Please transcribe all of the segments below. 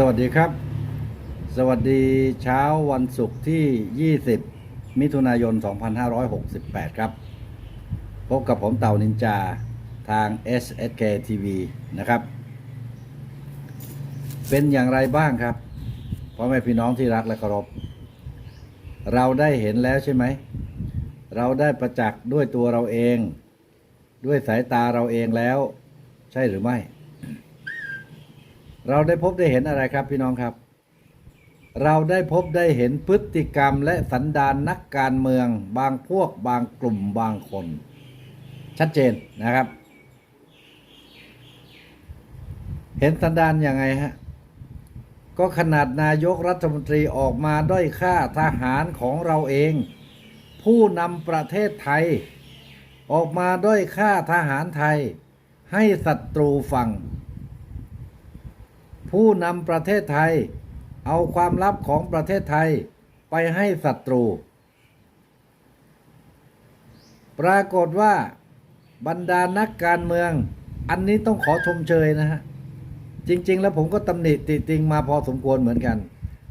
สวัสดีครับ สวัสดีเช้าวันศุกร์ที่ 20 มิถุนายน 2568 ครับ พบกับผมเต่านินจาทาง SSK TV นะครับ เป็นอย่างไรบ้างครับพ่อแม่พี่น้องที่รักและเคารพ เราได้เห็นแล้วใช่ไหม เราได้ประจักษ์ด้วยตัวเราเอง ด้วยสายตาเราเองแล้ว ใช่หรือไม่ เราได้พบได้เห็นอะไรครับพี่น้องครับ เราได้พบได้เห็นพฤติกรรมและสันดานนักการเมือง บางพวกบางกลุ่มบางคน ชัดเจนนะครับ เห็นสันดานยังไงฮะก็ขนาดนายกรัฐมนตรีออกมาด้อยค่าทหารของเราเอง ผู้นำประเทศไทย ออกมาด้อยค่าทหารไทย ให้ศัตรูฟัง ผู้นำประเทศไทย เอาความลับของประเทศไทยไปให้ศัตรู ปรากฏว่าบรรดานักการเมือง อันนี้ต้องขอชมเชยนะฮะ จริง ๆ แล้วผมก็ตำหนิติติงมาพอสมควรเหมือนกัน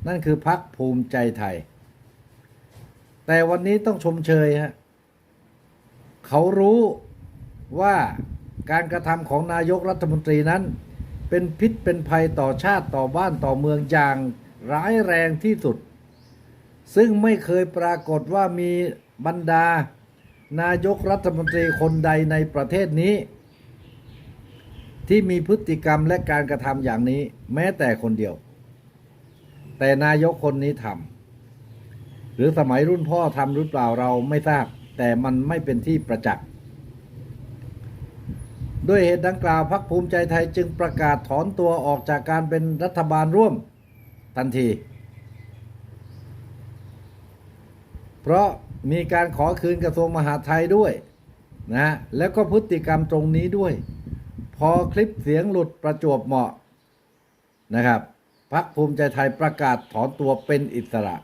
นั่นคือพักภูมิใจไทย แต่วันนี้ต้องชมเชยฮะเขารู้ว่าการกระทำของนายกรัฐมนตรีนั้น เป็นพิษเป็นภัยต่อชาติต่อบ้านต่อเมืองอย่างร้ายแรงที่สุด ซึ่งไม่เคยปรากฏว่ามีบรรดา นายกรัฐมนตรีคนใดในประเทศนี้ ที่มีพฤติกรรมและการกระทำอย่างนี้แม้แต่คนเดียว แต่นายกคนนี้ทำหรือสมัยรุ่นพ่อทำหรือเปล่าเราไม่ทราบ แต่มันไม่เป็นที่ประจักษ์ ด้วยเหตุดังกล่าวพรรคภูมิใจไทยจึงประกาศถอนตัวออกจากการเป็นรัฐบาลร่วมทันที เพราะมีการขอคืนกระทรวงมหาดไทยด้วยนะแล้วก็พฤติกรรมตรงนี้ด้วย พอคลิปเสียงหลุดประจวบเหมาะนะครับพรรคภูมิใจไทยประกาศถอนตัวเป็นอิสระ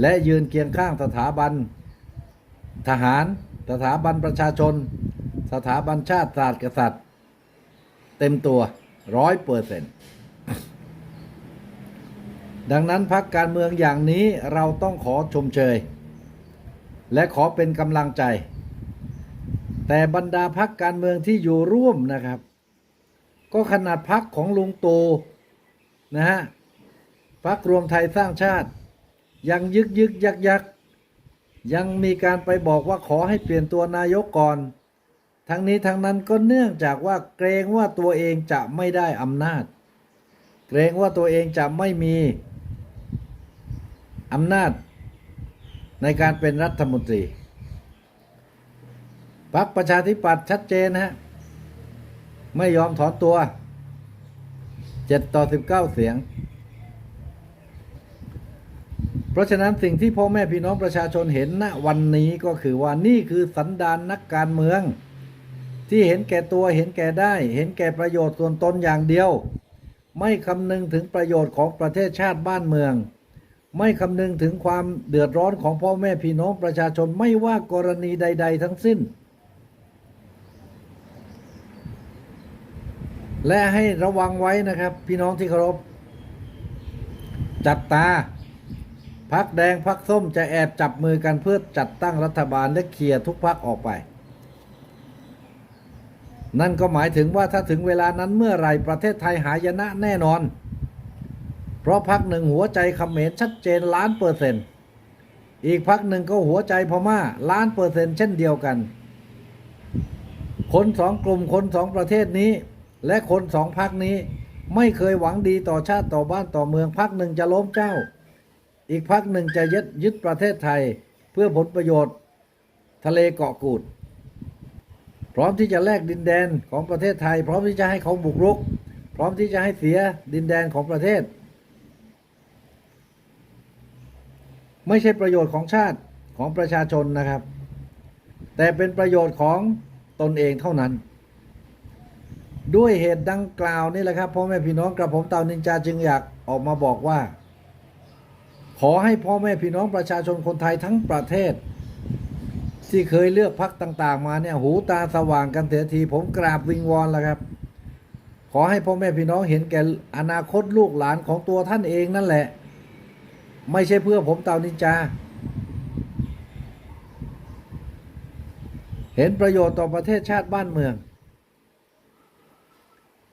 และยืนเคียงข้างสถาบันทหาร สถาบันประชาชน สถาบันชาติศาสตร์กษัตริย์ เต็มตัวร้อยเปอร์เซ็นต์ดังนั้นพักการเมืองอย่างนี้เราต้องขอชมเชย และขอเป็นกำลังใจ แต่บรรดาพักการเมืองที่อยู่ร่วมนะครับ ก็ขนาดพักของลุงตูนะฮะพักรวมไทยสร้างชาติ ยังยึกยึกยักยักยังมีการไปบอกว่าขอให้เปลี่ยนตัวนายกก่อน ทั้งนี้ทั้งนั้นก็เนื่องจากว่าเกรงว่าตัวเองจะไม่ได้อำนาจ เกรงว่าตัวเองจะไม่มีอำนาจในการเป็นรัฐมนตรีพรรคประชาธิปัตย์ชัดเจนฮะไม่ยอมถอนตัว7ต่อ19เสียง เพราะฉะนั้นสิ่งที่พ่อแม่พี่น้องประชาชนเห็นณวันนี้ก็คือว่านี่คือสันดานนักการเมือง ที่เห็นแก่ตัวเห็นแก่ได้ เห็นแก่ประโยชน์ส่วนตนอย่างเดียว ไม่คำนึงถึงประโยชน์ของประเทศชาติบ้านเมือง ไม่คำนึงถึงความเดือดร้อนของพ่อแม่พี่น้องประชาชนไม่ว่ากรณีใด ๆ ทั้งสิ้น และให้ระวังไว้นะครับ พี่น้องที่เคารพจับตาพักแดงพักส้มจะแอบจับมือกันเพื่อจัดตั้งรัฐบาลและเคลียร์ทุกพักออกไป นั่นก็หมายถึงว่าถ้าถึงเวลานั้นเมื่อไรประเทศไทยหายนะแน่นอน เพราะพักหนึ่งหัวใจเขมรชัดเจนล้านเปอร์เซ็นต์อีกพักหนึ่งก็หัวใจพม่าล้านเปอร์เซ็นต์เช่นเดียวกัน คนสองกลุ่มคนสองประเทศนี้ และคนสองพักนี้ไม่เคยหวังดีต่อชาติต่อบ้านต่อเมืองพักหนึ่งจะล้มเจ้า อีกพักหนึ่งจะยึดยึดประเทศไทย เพื่อผลประโยชน์ ทะเลเกาะกูด ร้อมที่จะแลกดินแดนของประเทศไทย พร้อมที่จะให้เขาบุกรุก พร้อมที่จะให้เสียดินแดนของประเทศ ไม่ใช่ประโยชน์ของชาติของประชาชนนะครับ แต่เป็นประโยชน์ของตนเองเท่านั้น ด้วยเหตุดังกล่าวนี่แหละครับพ่อแม่พี่น้องกระผมเตานินจาจึงอยากออกมาบอกว่า ขอให้พ่อแม่พี่น้องประชาชนคนไทยทั้งประเทศ ที่เคยเลือกพักต่าง ๆ มาเนี่ย หูตาสว่างกันเสียที ผมกราบวิงวอนแล้วครับ ขอให้พ่อแม่พี่น้องเห็นแก่อนาคตลูกหลานของตัวท่านเองนั่นแหละ ไม่ใช่เพื่อผมเตานินจา เห็นประโยชน์ต่อประเทศชาติบ้านเมือง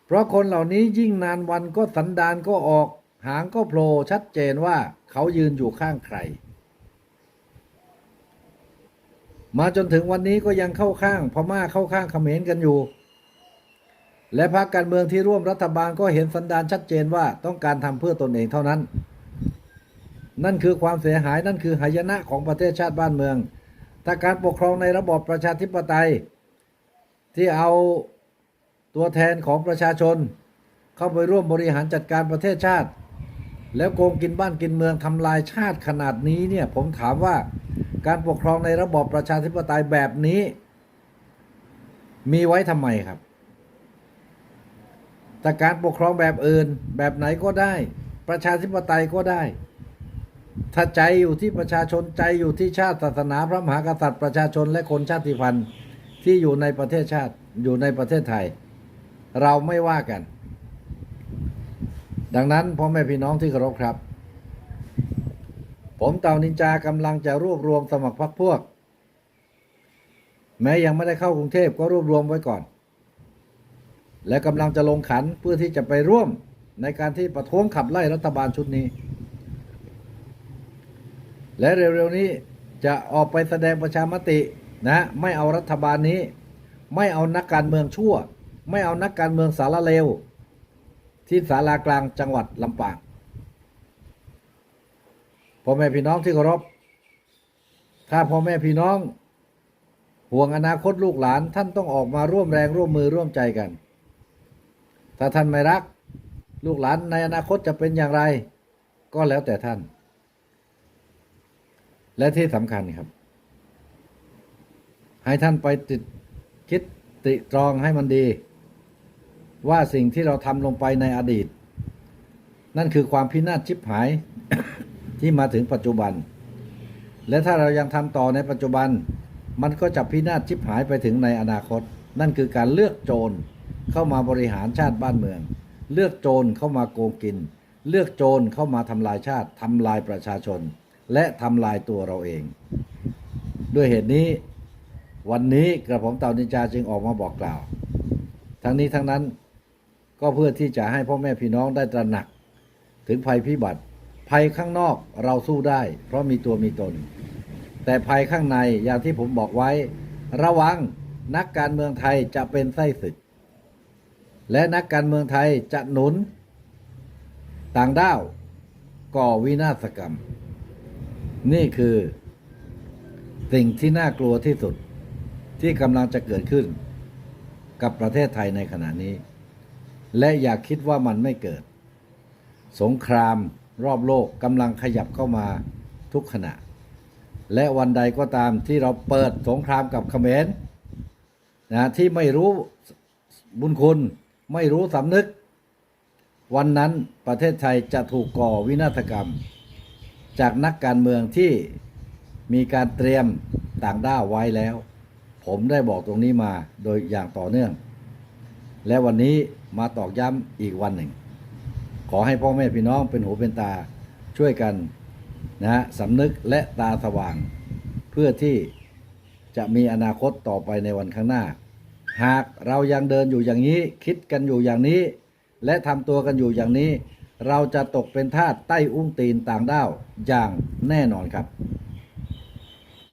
เพราะคนเหล่านี้ยิ่งนานวันก็สันดานก็ออก หางก็โผล่ชัดเจนว่าเขายืนอยู่ข้างใคร มาจนถึงวันนี้ก็ยังเข้าข้างพม่าเข้าข้างเขมรกันอยู่ และพรรคการเมืองที่ร่วมรัฐบาลก็เห็นสันดานชัดเจนว่าต้องการทำเพื่อตนเองเท่านั้น นั่นคือความเสียหายนั่นคือหายนะของประเทศชาติบ้านเมืองถ้าการปกครองในระบอบประชาธิปไตย ที่เอาตัวแทนของประชาชน เข้าไปร่วมบริหารจัดการประเทศชาติ แล้วโกงกินบ้านกินเมืองทำลายชาติขนาดนี้เนี่ยผมถามว่า การปกครองในระบอบประชาธิปไตยแบบนี้ มีไว้ทำไมครับ แต่การปกครองแบบอื่นแบบไหนก็ได้ ประชาธิปไตยก็ได้ ถ้าใจอยู่ที่ประชาชนใจอยู่ที่ชาติศาสนาพระมหากษัตริย์ประชาชนและคนชาติพันธุ์ที่อยู่ในประเทศชาติอยู่ในประเทศไทย เราไม่ว่ากัน ดังนั้นพ่อแม่พี่น้องที่เคารพครับ ผมเต่านินจากำลังจะรวบรวมสมัครพรรคพวก แม้ยังไม่ได้เข้ากรุงเทพก็รวบรวมไว้ก่อน และกำลังจะลงขันเพื่อที่จะไปร่วมในการที่ประท้วงขับไล่รัฐบาลชุดนี้ และเร็วๆนี้จะออกไปแสดงประชามตินะไม่เอารัฐบาลนี้ ไม่เอานักการเมืองชั่ว ไม่เอานักการเมืองสารเลว ที่ศาลากลางจังหวัดลำปาง พ่อแม่พี่น้องที่เคารพถ้าพ่อแม่พี่น้อง ห่วงอนาคตลูกหลานท่านต้องออกมาร่วมแรงร่วมมือร่วมใจกัน ถ้าท่านไม่รัก ลูกหลานในอนาคตจะเป็นอย่างไร ก็แล้วแต่ท่าน และที่สำคัญครับ ให้ท่านไปติดคิดตริตรองให้มันดี ว่าสิ่งที่เราทำลงไปในอดีต นั่นคือความพินาศชิบหาย ที่มาถึงปัจจุบัน และถ้าเรายังทำต่อในปัจจุบัน มันก็จะพินาศชิบหายไปถึงในอนาคต นั่นคือการเลือกโจรเข้ามาบริหารชาติบ้านเมือง เลือกโจรเข้ามาโกงกิน เลือกโจรเข้ามาทำลายชาติทำลายประชาชน และทำลายตัวเราเอง ด้วยเหตุนี้ วันนี้กระผมเต่านินจาจึงออกมาบอกกล่าว ทั้งนี้ทั้งนั้นก็เพื่อที่จะให้พ่อแม่พี่น้องได้ตระหนัก ถึงภัยพิบัติ ภัยข้างนอกเราสู้ได้ เพราะมีตัวมีตน แต่ภัยข้างในอย่างที่ผมบอกไว้ ระวังนักการเมืองไทยจะเป็นไส้ศึก และนักการเมืองไทยจะหนุน ต่างด้าวก่อวินาศกรรม นี่คือ สิ่งที่น่ากลัวที่สุดที่กำลังจะเกิดขึ้น กับประเทศไทยในขณะนี้ และอย่าคิดว่ามันไม่เกิด สงคราม รอบโลกกำลังขยับเข้ามาทุกขณะ และวันใดก็ตามที่เราเปิดสงครามกับเขมรนะที่ไม่รู้บุญคุณไม่รู้สำนึก วันนั้นประเทศไทยจะถูกก่อวินาศกรรม จากนักการเมืองที่มีการเตรียมต่างด้าวไว้แล้ว ผมได้บอกตรงนี้มาโดยอย่างต่อเนื่อง และวันนี้มาตอกย้ำอีกวันหนึ่ง อให้พ่อแม่พี่น้องเป็นหูเป็นตาช่วยกันนะฮะสำนึกและตาสว่าง เพื่อที่จะมีอนาคตต่อไปในวันข้างหน้า หากเรายังเดินอยู่อย่างนี้ คิดกันอยู่อย่างนี้ และทำตัวกันอยู่อย่างนี้ เราจะตกเป็นทาสใต้อุ้งตีนต่างด้าวอย่างแน่นอนครับ